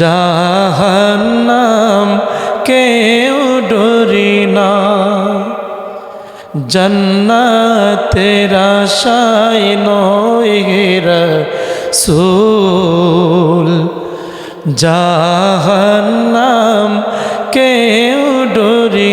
জাহান্নাম কেউ ডরি না। জন্নতের আশায় নয় সুল জাহান্নাম কেউ ডরি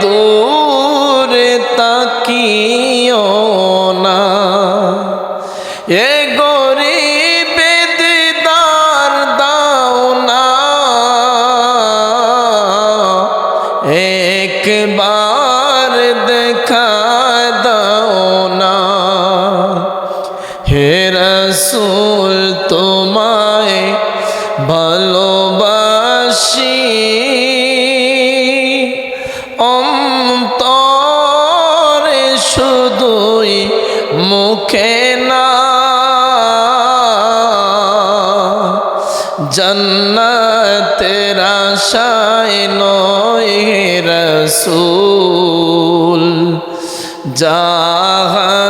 দূরে তাকিও না। এ গরিব দিদার দাও না। একবার দেখা জন্নতের আশায় নয় রসুল জাহান্নাম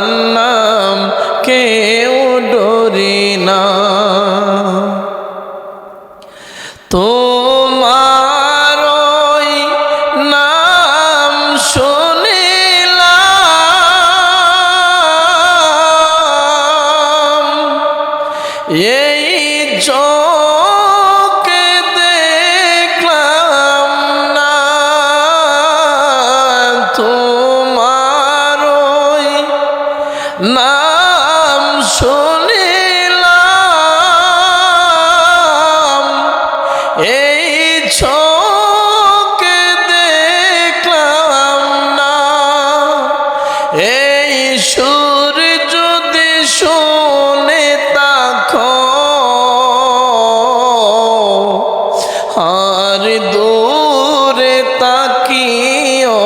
আর দূরে তাকিও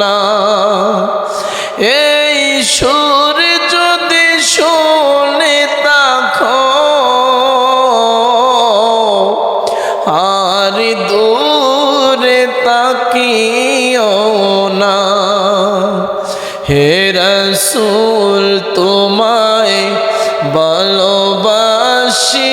না। এই সুর যদি শুনে তাকো, আর দূরে তাকিও না। হে রসুল, তোমায় ভালোবাসি।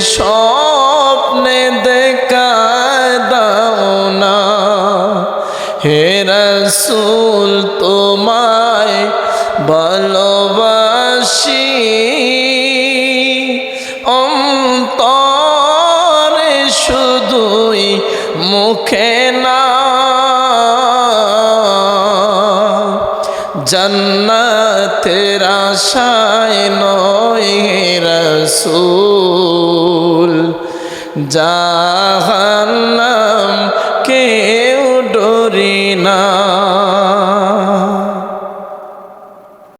স্বপ্নে দেখা দাও না। হে রসুল তোমায় ভালোবাসি। অন্তরে শুধুই মুখে না। জন্নতের আশায় নয় রসুল। জাহান